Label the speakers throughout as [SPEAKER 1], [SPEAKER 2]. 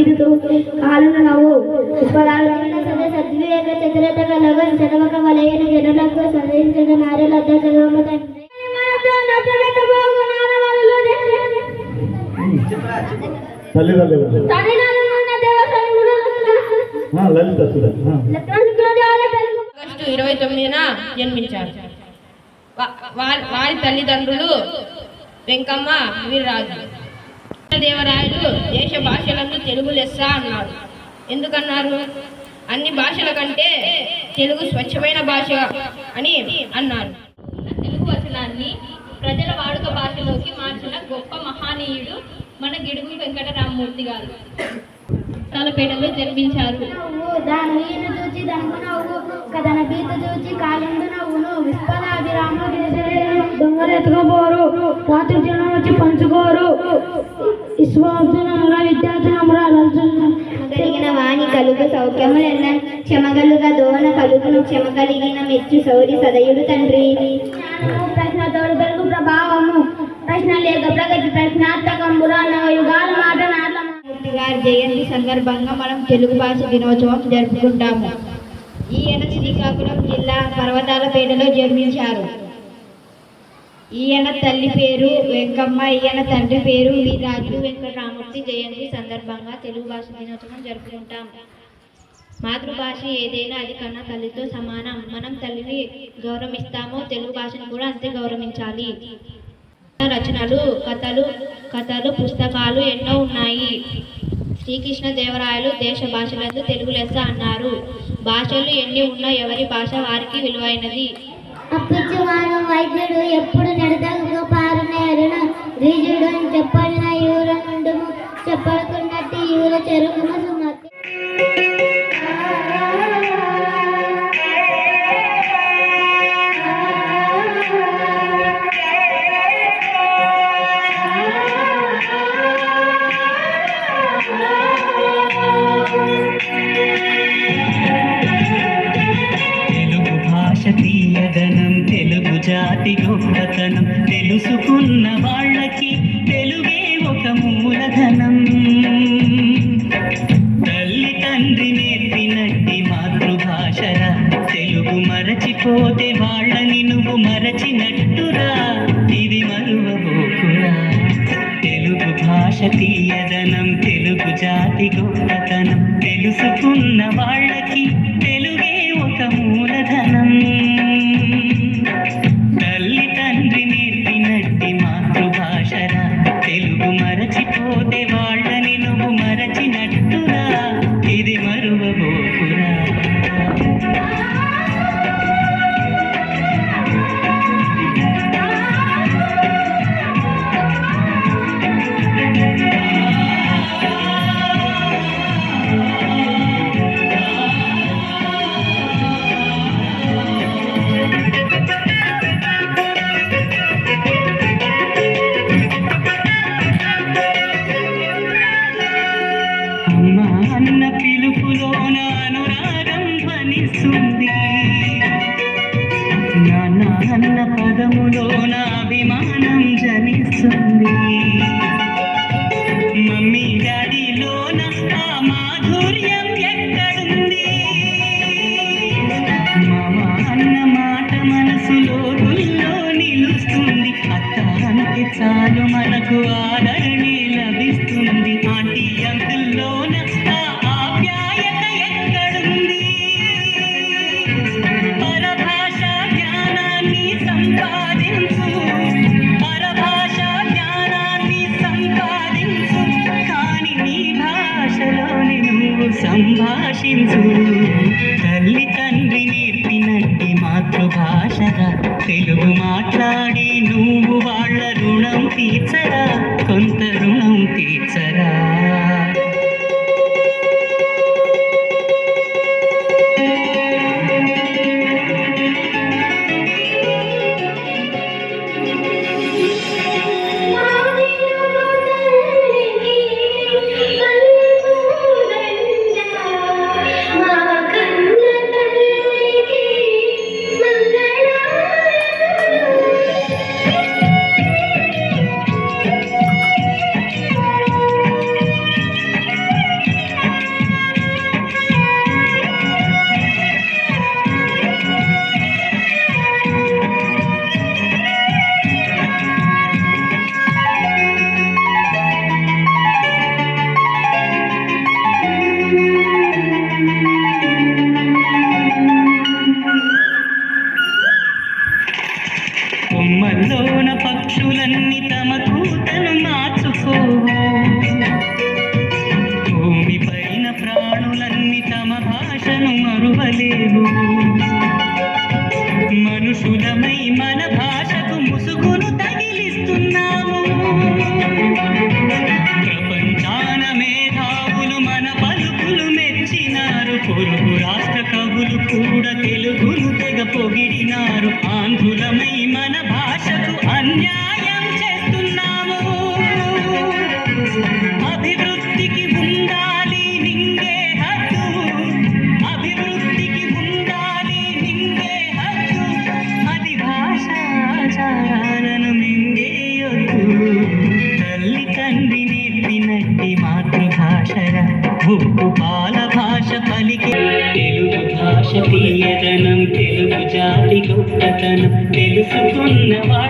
[SPEAKER 1] బీదుతూ కాలున నవ్వు పుష్పరాలు
[SPEAKER 2] సద్వివేక చతురత కలగన్ చదవక
[SPEAKER 3] తల్లి తల్లి లలిత.
[SPEAKER 4] ఆగస్టు ఇరవై తొమ్మిదిన జన్మించారు. వారి తల్లిదండ్రులు వెంకమ్మ వీర్రాజు. దేవరాయలు దేశ భాషలందు తెలుగు లెస్స అన్నారు ఎందుకన్నారు? అన్ని భాషల కంటే తెలుగు స్వచ్ఛమైన భాష అని అన్నారు.
[SPEAKER 5] తెలుగు వచనాన్ని ప్రజల వాడుక భాషలోకి మార్చిన గొప్ప మహానీయుడు మన గిడుగు వెంకటరామమూర్తి గారు. తలపేటలో జన్మించారు.
[SPEAKER 2] నవ్వు దాని వీరు చూచి ధనము నవ్వు కథన బీత చూచి కాలందు నవ్వును విశ్వనాభిరామ
[SPEAKER 1] దొంగలు ఎత్తుకోపోరు రాత్రి జనం వచ్చి పంచుకోరు.
[SPEAKER 2] కలిగిన వాణి కలుగు సౌఖ్యములెన్న క్షమగలుగా దోన కలుగును క్షమ కలిగిన మెచ్చు సౌరి సదయుడు తండ్రి. ప్రశ్న తోడు ప్రభావము ప్రశ్న లేక ప్రగతి ప్రశ్నాత్మకంబులు అన్న యుగాల మాట గారి జయంతి సందర్భంగా మనం తెలుగు భాష దినోత్సవం జరుపుకుంటాము. ఈయన శ్రీకాకుళం జిల్లా పర్వతాలపేటలో జన్మించారు. ఈయన తల్లి పేరు వెంకమ్మ ఈయన తండ్రి పేరు వి రాజు వెంకటరామూర్తి జయంతి సందర్భంగా తెలుగు భాష దినోత్సవం జరుపుకుంటాం. మాతృభాష ఏదైనా అది కన్నా తల్లితో సమానం. మనం తల్లిని గౌరవిస్తామో తెలుగు భాషను కూడా అంతే గౌరవించాలి. రచనలు కథలు కథలు పుస్తకాలు ఎన్నో ఉన్నాయి. శ్రీకృష్ణ దేవరాయలు దేశ భాషలందు తెలుగు లెస్స అన్నారు. భాషలు ఎన్ని ఉన్నా ఎవరి భాష వారికి విలువైనది. అప్పించువాను వైద్యుడు ఎప్పుడు నడతకు పారునేరున రీజుడు అని చెప్పడిన యూర నుండుము చెప్పడుకున్నట్టు యూర చెరుకును
[SPEAKER 6] 这里 ఆంధ్రులమై మన
[SPEAKER 7] మాటను
[SPEAKER 6] తెలుసుకున్నవాడు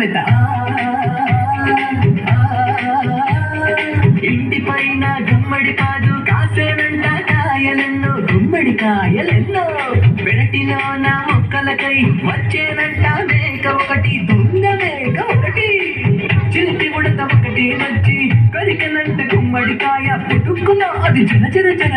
[SPEAKER 6] సామెత ఇంటి పైన గుమ్మడి కాదు కాసేనంట కాయలెన్నో. గుమ్మడి కాయలెన్నో. పెరటిలో నా మొక్కలకై వచ్చేనంట మేక ఒకటి దుంగ మేక ఒకటి. చిలిపి ఉడత ఒకటి వచ్చి కరికనంట గుమ్మడికాయ పుట్టుకున్న అది
[SPEAKER 8] చిన్న చిన్న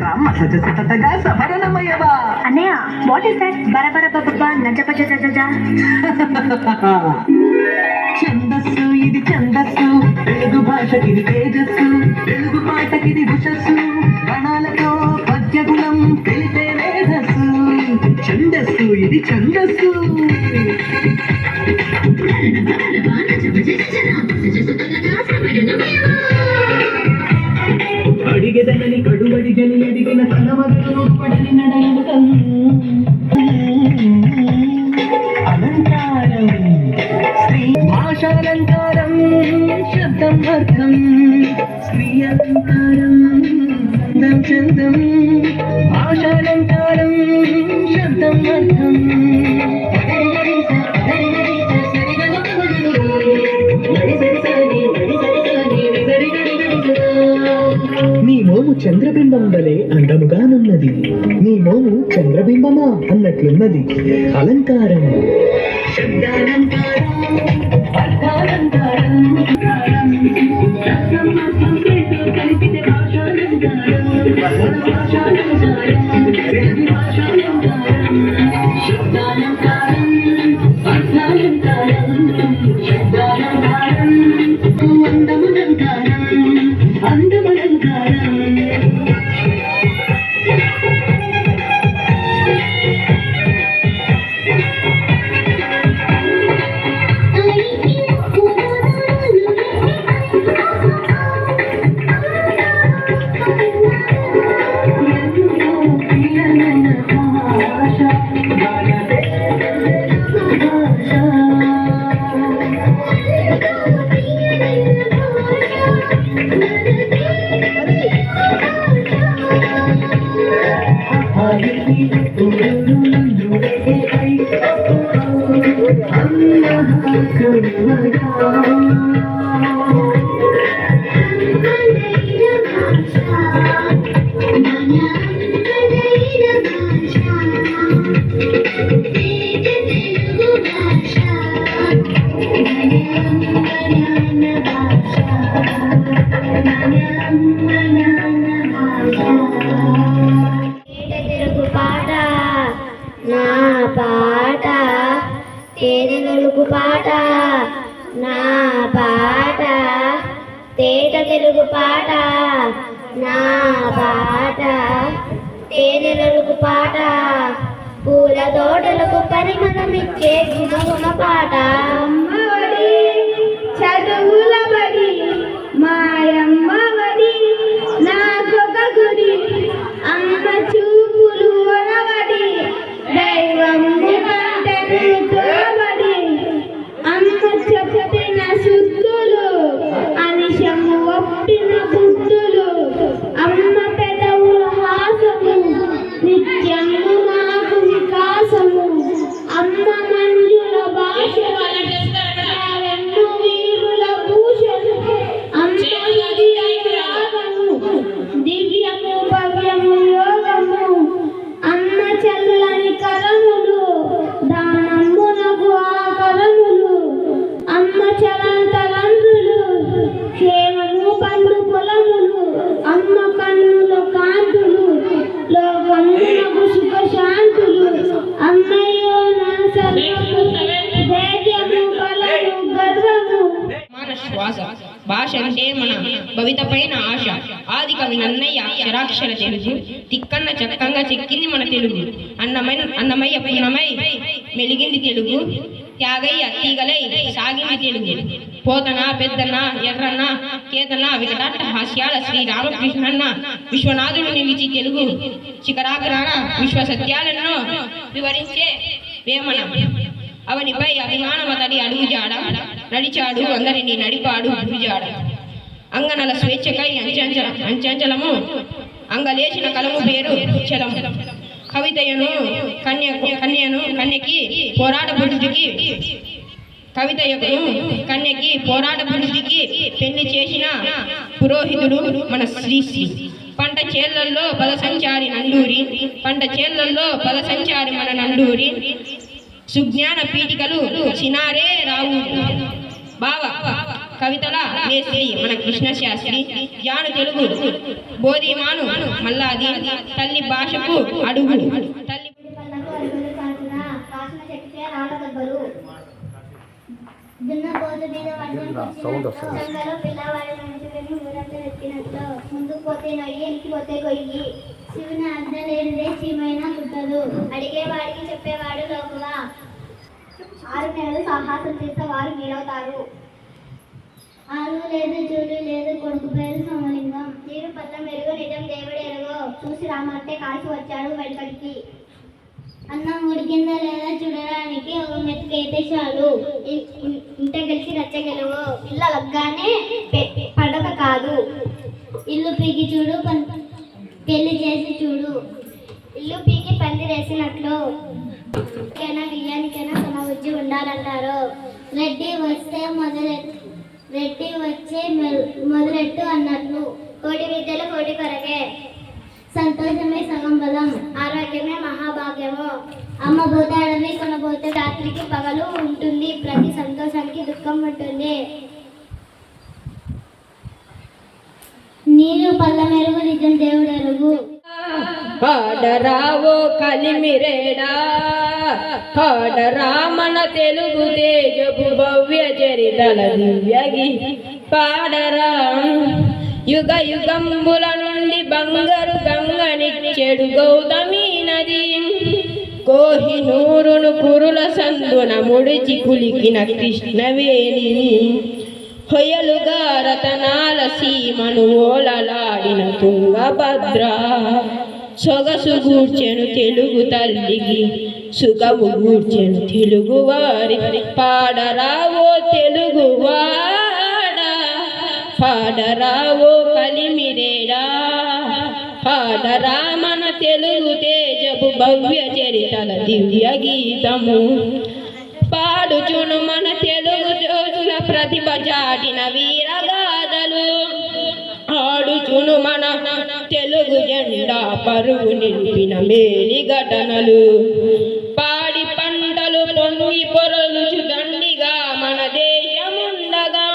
[SPEAKER 8] రామ సజసతగా సఫరణమయవా అన్నయ్య వాట్
[SPEAKER 6] ఇస్ దట్ బరబర బబ్బ నజ పజ చంద్రబింబం వలె అందముగానున్నది నీ మోము చంద్రబింబమా అన్నట్లున్నది. అలంకారం
[SPEAKER 1] పాట నా పాట. తేనెలకు పాట పూల తోటలకు పరిమళమిచ్చే గుణగుణ పాట. అమ్మవడి చదువుల బడి మాయమ్మవడి నాకొక గుడి అమ్మ చూపులు ఒరవడి దైవం అమ్మ చెప్పిన శుద్ధులు భాష
[SPEAKER 4] అంటే మన భవిత పైన ఆశ. ఆది కవి నన్నయ్య అక్షరాక్షర తెలుగు. తిక్కన్న చక్కంగా చెక్కింది మన తెలుగు. అన్నమైన అన్నమయ్య పూర్ణమై మెలిగింది తెలుగు. త్యాగయ్య తీగలై సాగింది తెలుగు. పోతన పెద్దన్న ఎర్రన్న కేతన వికటాట హాస్యాల శ్రీ రామకృష్ణన్న విశ్వనాథుడు నిలిచి తెలుగు. శిఖరాగ్రాన విశ్వ సత్యాలను వివరించే వేమన. అవనిపై అభిమానమతడి అడుగుజాడ నడిచాడు అందరినీ నడిపాడు గురుజాడ. అంగనల స్వేచ్ఛకై అంచంచల అంచంచలము. అంగలేసిన కలము పేరు చలము కవితయను కన్య కన్యను కన్యకి పోరాట పురుషుడికి కవితయకు కన్యకి పోరాట పురుషుడికి పెళ్ళి చేసిన పురోహితుడు మన శ్రీశ్రీ. పంట చేళ్ళలో పద సంచారి నండూరి పంట చేళ్ళలో పద సంచారి మన నండూరి. సుజ్ఞాన పీఠికలు చినారే రావు. బావ కవితల మేస్త్రి మన కృష్ణ శాస్త్రి జాను తెలుగు బోధిమాను మల్లాది తల్లి భాషకు అడుగు. తల్లి
[SPEAKER 1] మీద పోతే గొయ్యి. శివుని లేనిదే చీమైనా కుట్టదు. అడిగేవాడికి చెప్పేవాడు లోకువా ఆరు నెలలు సాహసం చేస్తే వారు మీరవుతారు ఆరు లేదు జూలు లేదు కొడుకు పేరు సోమలింగం. నీరు పత్రం ఎరుగు నిజం దేవుడు ఎరుగో. చూసి రామంటే కాల్చి వచ్చాడు వెనకడికి అన్నం ఉడికిందా లేదా చూడడానికి ఒక మెతుకైతే చాలు. ఇంట గెలిచి రచ్చగలవు. ఇల్లు అలగ్గానే పడక కాదు. ఇల్లు పీకి చూడు
[SPEAKER 2] పెళ్ళి చేసి చూడు. ఇల్లు పీకి పందిరేసినట్లు. బియ్యానికైనా సమబుద్ధి ఉండాలంటారు. రెడ్డి వస్తే మొదలెట్ రెడ్డి వచ్చే మొదలెట్టు అన్నట్లు. కోటి విద్యలు కోటి కొరకే. సంతోషమే సగం బలం ఆరోగ్యమే మహాభాగ్యము. అమ్మ భూతాడమే కొనబోతే రాత్రికి పగలు ఉంటుంది ప్రతి సంతోషానికి దుఃఖం ఉంటుంది. నీరు పల్ల మెరుగు నిజం దేవుడు ఎరుగు
[SPEAKER 4] పాడరావో కలిమిరేడా? పాడరా మన తెలుగు తేజపు భవ్య చరితల దివ్యగి పాడరా. యుగ యుగంబుల నుండి బంగారు గంగనిచ్చెడు గౌతమి నది. కోహినూరును కురుల సందున ముడిచి కులికిన కృష్ణవేణి. హొయలుగా రతనాల సీమను ఓలలాడిన తుంగభద్ర. సొగసు గూర్చెను తెలుగు తల్లికి సుఖము గూర్చెను తెలుగు వారి పాడరావో తెలుగు వాడా పాడరావో కలిమిరేడా పాడరా మన తెలుగు తేజపు భవ్య చరితల దివ్య గీతము. పాడుచును మన తెలుగు జోజుల ప్రతిభ చాటిన వీరగా ఆడుచును మన తెలుగు జెండా పరువు నిలిపిన మేలి ఘటనలు. పాడి పంటలు పొంగి పొరలుచు దండిగా మన దేశముండగా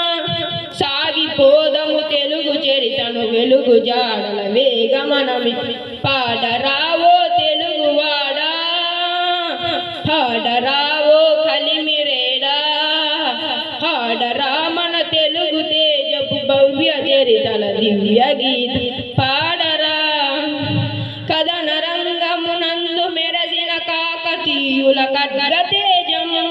[SPEAKER 4] సాగిపోదము తెలుగు చరితను వెలుగు జాడల వేగమనమి పాడరావో తెలుగు వాడా దివ్య గీతి పాడరా. కథన రంగమునందు మెరసిన కాకతీయుల ఖడ్గ తేజము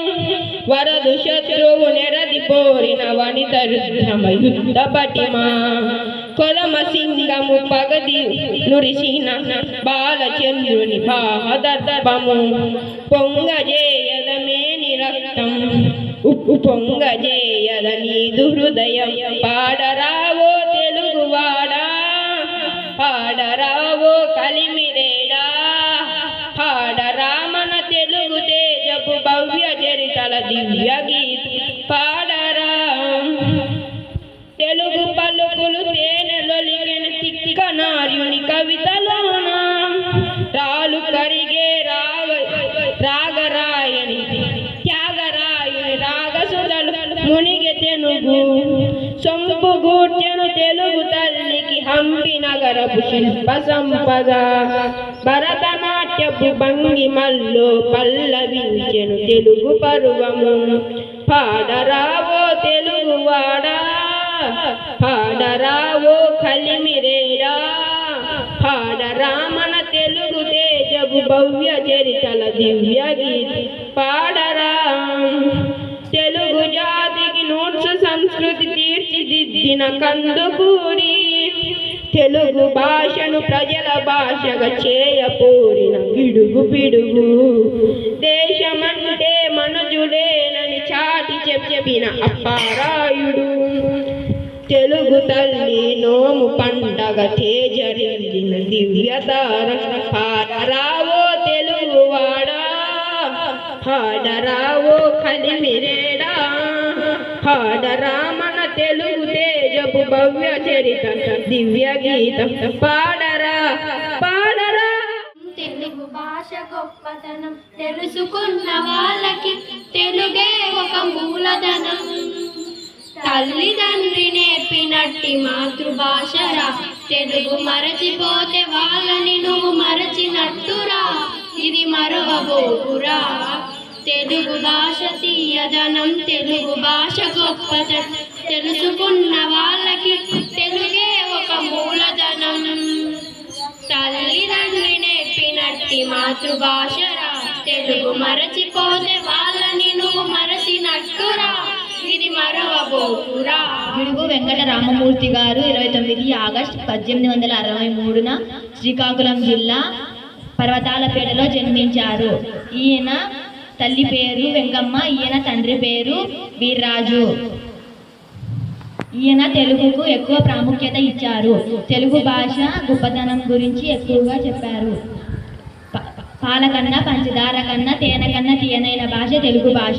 [SPEAKER 4] వరదు శత్రువు నెరది పోరిన వనిత రుద్రమ యుద్ధ పటిమా. కొలమ సింగము పగది నురిసిన బాలచంద్రుని బాహదర్భము. పొంగజేయదమేని రక్తం. ఉప్పు పొంగజేయద నీదు హృదయం. పాడ చరితల దివ్య గీత పాడరా తెలుగు పలుకులు తేనెలొలిగిన తిక్క నార్యుని కవితలోన. రాలు కరిగే రాగ రాగరాయని త్యాగరాయని రాగసుధలు మునిగె తెనుగు. సొంపు గూర్చెను తెలుగు తల్లికి హంపి నగరపు శిల్ప సంపద. భరతమ నాట్యపు భంగిమల్లో పల్లవించెను తెలుగు పర్వము. పాడరావో తెలుగువాడా పాడరావో కలిమిరేడా పాడరా మన తెలుగు తేజపు భవ్య చరితల దివ్య గీతి పాడరా. తెలుగు జాతికి నూర్చు సంస్కృతి తీర్చిదిద్దిన కందుకూరి తెలుగు భాషను ప్రజల భాషగా చేయపోరిన గిడుగు పిడుగు దేశమంటే మనుజులేనని చాటి చెప్పిన అప్పారాయుడు. తెలుగు తల్లి నోము పండగ తేజరించిన దివ్యతార. పాడరావో తెలుగు వాడా పాడరావో కలిమిరే. భవ్య చరిత. దివ్య గీతం. పాడరా పాడరా.
[SPEAKER 2] తెలుగు భాష గొప్పతనం. తెలుసుకున్న వాళ్ళకి తెలుగే ఒక మూలధనం. తల్లిదండ్రి నేర్పినట్టి మాతృభాషరా. తెలుగు మరచిపోతే వాళ్ళని నువ్వు మరచినట్టురా. ఇది మరవబోకురా. తెలుగు భాష తీయదనం. తెలుగు భాష గొప్పతనం. తెలుసుకున్న వాళ్ళకి తెలుగే ఒక మూలధనం. తల్లిదండ్రి నేర్పినట్టి మాతృభాషరా తెలుగు మరచిపోతే వాళ్ళని నువ్వు మరచినట్టురా. ఇది మరవబోకురా.
[SPEAKER 5] గిడుగు వెంకట రామమూర్తి గారు ఇరవై తొమ్మిది ఆగస్ట్ పద్దెనిమిది వందల అరవై మూడున శ్రీకాకుళం జిల్లా పర్వతాలపేటలో జన్మించారు. ఈయన తల్లి పేరు వెంగమ్మ ఈయన తండ్రి పేరు వీర్రాజు. ఈయన తెలుగుకు ఎక్కువ ప్రాముఖ్యత ఇచ్చారు. తెలుగు భాష గొప్పతనం గురించి ఎక్కువగా చెప్పారు. ప- పాల కన్నా పంచదార కన్నా తేనె కన్నా తీయనైన భాష తెలుగు భాష.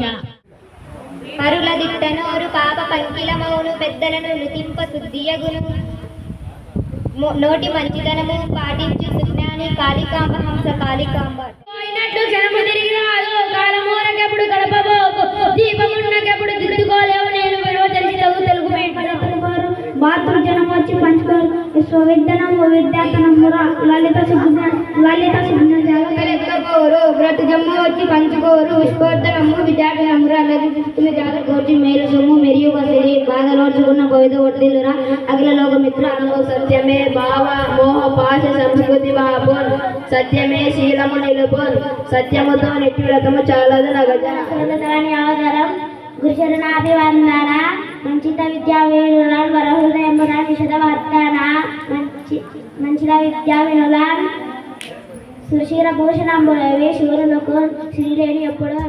[SPEAKER 3] పరుల దిట్టనోరు పాప పంకిల మౌను పెద్దలను నుతింప శుద్ధియగును నోటి మంచితనము పాటించు సుజ్ఞాని కాళికాంబ హంస కాళికాంబ.
[SPEAKER 1] పోయినట్లు క్షణము తిరిగి రాదు కాలమూరకెప్పుడు గడపబోకు. దీపమున్నకెప్పుడు దిద్దుకోలేవు. నేను విలువ తెలిసి తెలుగు మేటవారు మాతృజనం వచ్చి పంచుకోరు. విశ్వవిద్యనము విద్యాతనమురా లలిత సుజ్ఞ లలిత సుజ్ఞ
[SPEAKER 3] ఎత్తుకోరు బ్రతు జమ్ము వచ్చి పంచుకోరు. విస్ఫోర్ధనము విద్యార్థనము అలాగే తీసుకునే జాగ్రత్త కోర్చి మేలు సొమ్ము మెరియు వసతి బాధలోడ్చుకున్న కోవిద వర్తిల్లురా అఖిల లోక మిత్ర అనుభవ సత్యమే భావ మోహ పాశ సంస్కృతి బాబోన్ సత్యమే శీలము నిలుపున్ సత్యముతో నెట్టిడకము చాలదు నగజ
[SPEAKER 1] సోదరాని అవతారం గురుచరణాభివందన. మంచిత విద్యా వేణులాన్ వరహృదయమున విషద వర్తన మంచి మంచిత విద్యా వినులాన్ సుశీర భూషణంబులవి శూరులకు శ్రీలేని ఎప్పుడు